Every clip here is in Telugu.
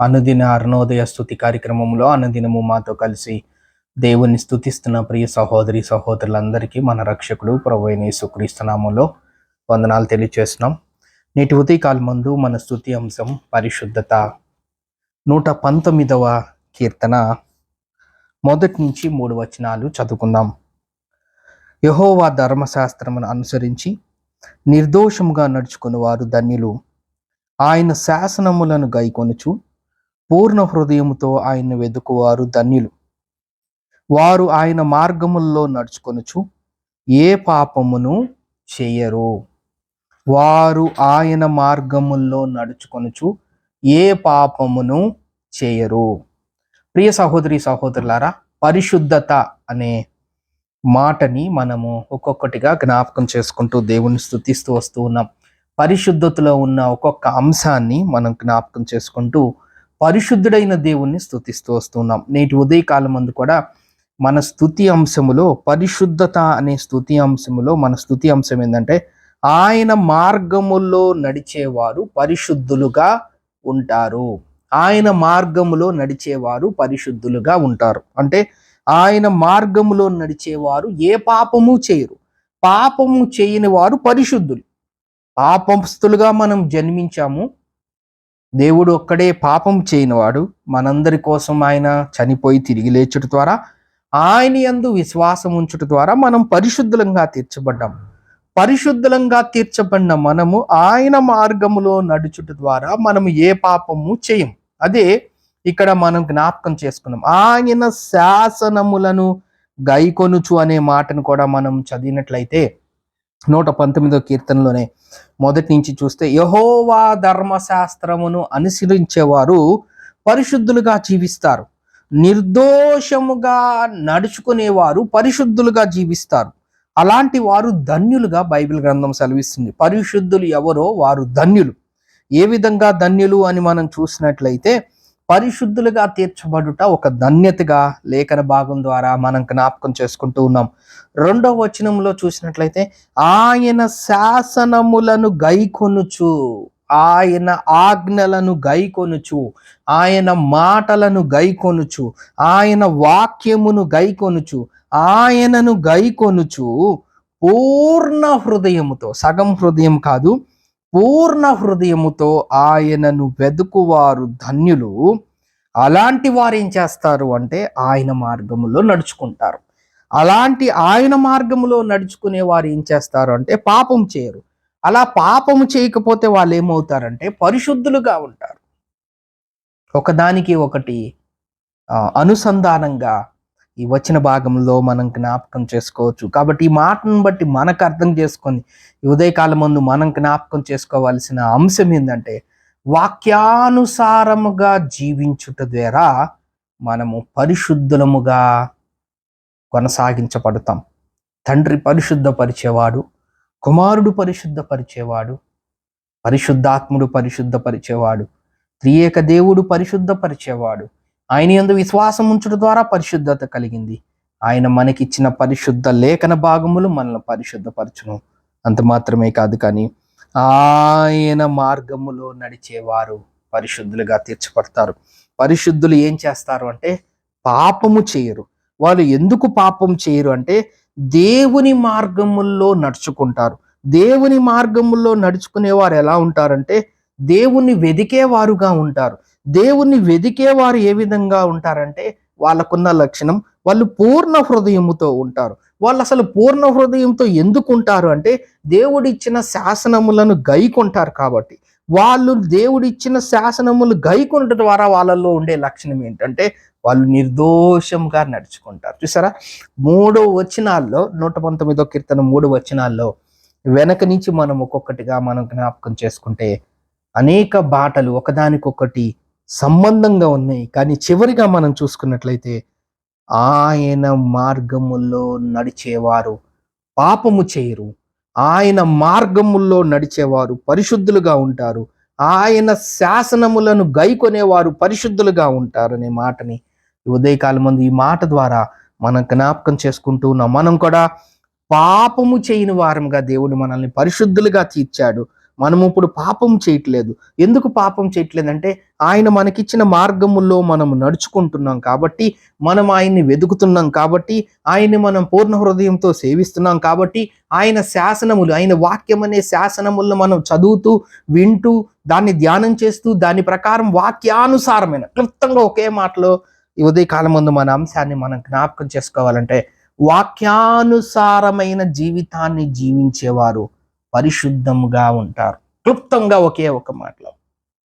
అనుదిన అరుణోదయ స్థుతి కార్యక్రమంలో అనుదినము మాతో కలిసి దేవుని స్థుతిస్తున్న ప్రియ సహోదరి సహోదరులందరికీ మన రక్షకుడు ప్రభు అయిన యేసుక్రీస్తునామంలో వందనాలు తెలియజేస్తున్నాం నేటి ఉదయకాల ముందు మన స్థుతి అంశం పరిశుద్ధత. నూట పంతొమ్మిదవ కీర్తన. మొదటి నుంచి మూడు వచనాలు చదువుకుందాం. యహోవా ధర్మశాస్త్రమును అనుసరించి నిర్దోషముగా నడుచుకుని వారు ధన్యులు. ఆయన శాసనములను గైకొనుచు పూర్ణ హృదయముతో ఆయన వెదుకువారు ధన్యులు. వారు ఆయన మార్గముల్లో నడుచుకొనుచు ఏ పాపమును చేయరు. వారు ఆయన మార్గముల్లో నడుచుకొనుచు ఏ పాపమును చేయరు. ప్రియ సహోదరి సహోదరులారా పరిశుద్ధత అనే మాటని మనము ఒక్కొక్కటిగా జ్ఞాపకం చేసుకుంటూ దేవుని స్థుతిస్తూ వస్తూ ఉన్నాం. పరిశుద్ధతలో ఉన్న ఒక్కొక్క అంశాన్ని మనం జ్ఞాపకం చేసుకుంటూ పరిశుద్ధుడైన దేవుణ్ణి స్థుతిస్తూ వస్తున్నాం. నేటి ఉదయకాలం అందు కూడా మన స్థుతి అంశములో పరిశుద్ధత అనే స్థుతి అంశములో మన స్థుతి అంశం ఏంటంటే ఆయన మార్గములో నడిచేవారు పరిశుద్ధులుగా ఉంటారు. ఆయన మార్గములో నడిచేవారు పరిశుద్ధులుగా ఉంటారు. అంటే ఆయన మార్గములో నడిచేవారు ఏ పాపము చేయరు. పాపము చేయని వారు పరిశుద్ధులు. పాపస్తులుగా మనం జన్మించాము. దేవుడు ఒక్కడే పాపం చేయనివాడు. మనందరి కోసం ఆయన చనిపోయి తిరిగి లేచుట ద్వారా ఆయన యందు విశ్వాసం ఉంచుట ద్వారా మనం పరిశుద్ధంగా తీర్చబడ్డాం. పరిశుద్ధంగా తీర్చబడిన మనము ఆయన మార్గములో నడుచుట ద్వారా మనం ఏ పాపము చేయం. అదే ఇక్కడ మనం జ్ఞాపకం చేసుకున్నాం. ఆయన శాసనములను గైకొనుచు అనే మాటను కూడా మనం చదివినట్లయితే నూట పంతొమ్మిదో కీర్తనలోనే మొదటి నుంచి చూస్తే యహోవా ధర్మశాస్త్రమును అనుసరించేవారు పరిశుద్ధులుగా జీవిస్తారు. నిర్దోషముగా నడుచుకునేవారు పరిశుద్ధులుగా జీవిస్తారు. అలాంటి వారు ధన్యులుగా బైబిల్ గ్రంథం సెలవిస్తుంది. పరిశుద్ధులు ఎవరో వారు ధన్యులు. ఏ విధంగా ధన్యులు అని మనం చూసినట్లయితే పరిశుద్ధులుగా తీర్చబడుట ఒక ధన్యతగా లేఖన భాగం ద్వారా మనం జ్ఞాపకం చేసుకుంటూ ఉన్నాం. రెండవ వచనంలో చూసినట్లయితే ఆయన శాసనములను గైకొనుచు ఆయన ఆజ్ఞలను గైకొనుచు ఆయన మాటలను గైకొనుచు ఆయన వాక్యమును గైకొనుచు ఆయనను గైకొనుచు పూర్ణ హృదయముతో సగం హృదయం కాదు పూర్ణ హృదయముతో ఆయనను వెదుకువారు ధన్యులు. అలాంటి వారు ఏం చేస్తారు అంటే ఆయన మార్గములో నడుచుకుంటారు. అలాంటి ఆయన మార్గములో నడుచుకునే వారు ఏం చేస్తారు అంటే పాపం చేయరు. అలా పాపము చేయకపోతే వాళ్ళు ఏమవుతారంటే పరిశుద్ధులుగా ఉంటారు. ఒకదానికి ఒకటి అనుసంధానంగా ఈ వచ్చిన భాగంలో మనం జ్ఞాపకం చేసుకోవచ్చు. కాబట్టి ఈ మాటను బట్టి మనకు అర్థం చేసుకొని ఉదయకాలం ముందు మనం జ్ఞాపకం చేసుకోవాల్సిన అంశం ఏంటంటే వాక్యానుసారముగా జీవించుట ద్వారా మనము పరిశుద్ధులముగా కొనసాగించబడతాం. తండ్రి పరిశుద్ధపరిచేవాడు కుమారుడు పరిశుద్ధపరిచేవాడు పరిశుద్ధాత్ముడు పరిశుద్ధపరిచేవాడు త్రియేక దేవుడు పరిశుద్ధపరిచేవాడు ఆయన యందు విశ్వాసం ఉంచడం ద్వారా పరిశుద్ధత కలిగింది. ఆయన మనకిచ్చిన పరిశుద్ధ లేఖన భాగములు మనల్ని పరిశుద్ధపరచును. అంత మాత్రమే కాదు కానీ ఆయన మార్గములో నడిచేవారు పరిశుద్ధులుగా తీర్చబడతారు. పరిశుద్ధులు ఏం చేస్తారు అంటే పాపము చేయరు. వాళ్ళు ఎందుకు పాపం చేయరు అంటే దేవుని మార్గముల్లో నడుచుకుంటారు. దేవుని మార్గముల్లో నడుచుకునేవారు ఎలా ఉంటారంటే దేవుణ్ణి వెదికేవారుగా ఉంటారు. దేవుణ్ణి వెదికేవారు ఏ విధంగా ఉంటారంటే వాళ్ళకున్న లక్షణం వాళ్ళు పూర్ణ హృదయముతో ఉంటారు. వాళ్ళు అసలు పూర్ణ హృదయంతో ఎందుకు ఉంటారు అంటే దేవుడిచ్చిన శాసనములను గైకొంటారు కాబట్టి. వాళ్ళు దేవుడిచ్చిన శాసనములు గైకొనట ద్వారా వాళ్ళల్లో ఉండే లక్షణం ఏంటంటే వాళ్ళు నిర్దోషంగా నడుచుకుంటారు. చూసారా? మూడో వచనాల్లో నూట పంతొమ్మిదో కీర్తన మూడు వచనాల్లో వెనక నుంచి మనం ఒక్కొక్కటిగా మనం జ్ఞాపకం చేసుకుంటే అనేక బాటలు ఒకదానికొకటి సంబంధంగా ఉన్నాయి. కానీ చివరిగా మనం చూసుకున్నట్లయితే ఆయన మార్గముల్లో నడిచేవారు పాపము చేయరు. ఆయన మార్గముల్లో నడిచేవారు పరిశుద్ధులుగా ఉంటారు. ఆయన శాసనములను గైకొనేవారు పరిశుద్ధులుగా ఉంటారు అనే మాటని ఉదయకాలం ముందు ఈ మాట ద్వారా మనం జ్ఞాపకం చేసుకుంటూ ఉన్నాం. మనం కూడా పాపము చేయని వారంగా దేవుడు మనల్ని పరిశుద్ధులుగా తీర్చాడు. మనము ఇప్పుడు పాపం చేయట్లేదు. ఎందుకు పాపం చేయట్లేదంటే ఆయన మనకిచ్చిన మార్గముల్లో మనం నడుచుకుంటున్నాం కాబట్టి మనం ఆయన్ని వెతుకుతున్నాం కాబట్టి ఆయన్ని మనం పూర్ణ హృదయంతో సేవిస్తున్నాం కాబట్టి ఆయన శాసనములు ఆయన వాక్యం అనే శాసనములను మనం చదువుతూ వింటూ దాన్ని ధ్యానం చేస్తూ దాని ప్రకారం వాక్యానుసారమైన క్లుప్తంగా ఒకే మాటలో ఉదయకాలం ముందు మన అంశాన్ని మనం జ్ఞాపకం చేసుకోవాలంటే వాక్యానుసారమైన జీవితాన్ని జీవించేవారు పరిశుద్ధంగా ఉంటారు. క్లుప్తంగా ఒకే ఒక మాటలో.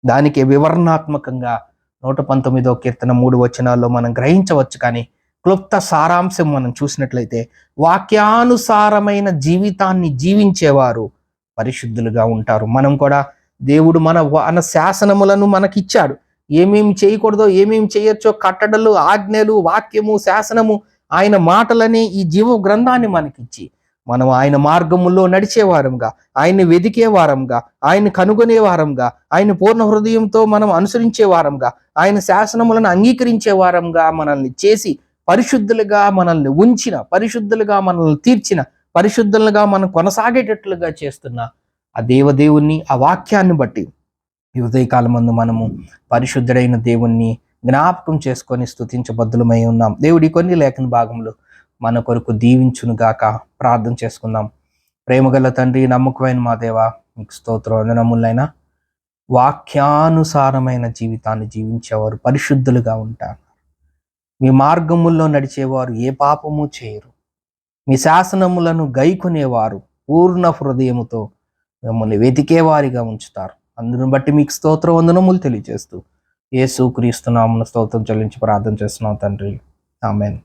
దానికి వివరణాత్మకంగా నూట పంతొమ్మిదో కీర్తన మూడు వచనాల్లో మనం గ్రహించవచ్చు కానీ క్లుప్త సారాంశం మనం చూసినట్లయితే వాక్యానుసారమైన జీవితాన్ని జీవించేవారు పరిశుద్ధులుగా ఉంటారు. మనం కూడా దేవుడు మన మన శాసనములను మనకిచ్చాడు. ఏమేమి చేయకూడదో ఏమేమి చేయొచ్చో కట్టడలు ఆజ్ఞలు వాక్యము శాసనము ఆయన మాటలనే ఈ జీవ గ్రంథాన్ని మనకిచ్చి మనం ఆయన మార్గముల్లో నడిచేవారంగా ఆయన్ని వెదికే వారంగా కనుగొనేవారంగా కనుగొనే వారంగా ఆయన పూర్ణ హృదయంతో మనం అనుసరించే వారంగా ఆయన శాసనములను అంగీకరించే వారంగా మనల్ని చేసి పరిశుద్ధులుగా మనల్ని ఉంచిన పరిశుద్ధులుగా మనల్ని తీర్చిన పరిశుద్ధులుగా మనం కొనసాగేటట్లుగా చేస్తున్న ఆ దేవదేవుణ్ణి ఆ వాక్యాన్ని బట్టి ఈ ముందు మనము పరిశుద్ధుడైన దేవుణ్ణి జ్ఞాపకం చేసుకొని స్థుతించబద్దులమై ఉన్నాం. దేవుడి కొన్ని లేఖన భాగంలో మన కొరకు దీవించును గాక ప్రార్థన చేసుకుందాం. ప్రేమగల తండ్రి నమ్మకమైన మా దేవ మీకు స్తోత్రం. వందనములైనా వాక్యానుసారమైన జీవితాన్ని జీవించేవారు పరిశుద్ధులుగా ఉంటారు. మీ మార్గముల్లో నడిచేవారు ఏ పాపము చేయరు. మీ శాసనములను గైకొనేవారు పూర్ణ హృదయముతో మిమ్మల్ని వెతికేవారిగా ఉంచుతారు. అందును బట్టి మీకు స్తోత్రం వందనములు తెలియజేస్తూ యేసు క్రీస్తునామను స్తోత్రం చెల్లించి ప్రార్థన చేస్తున్నాం తండ్రి. ఆమెన్.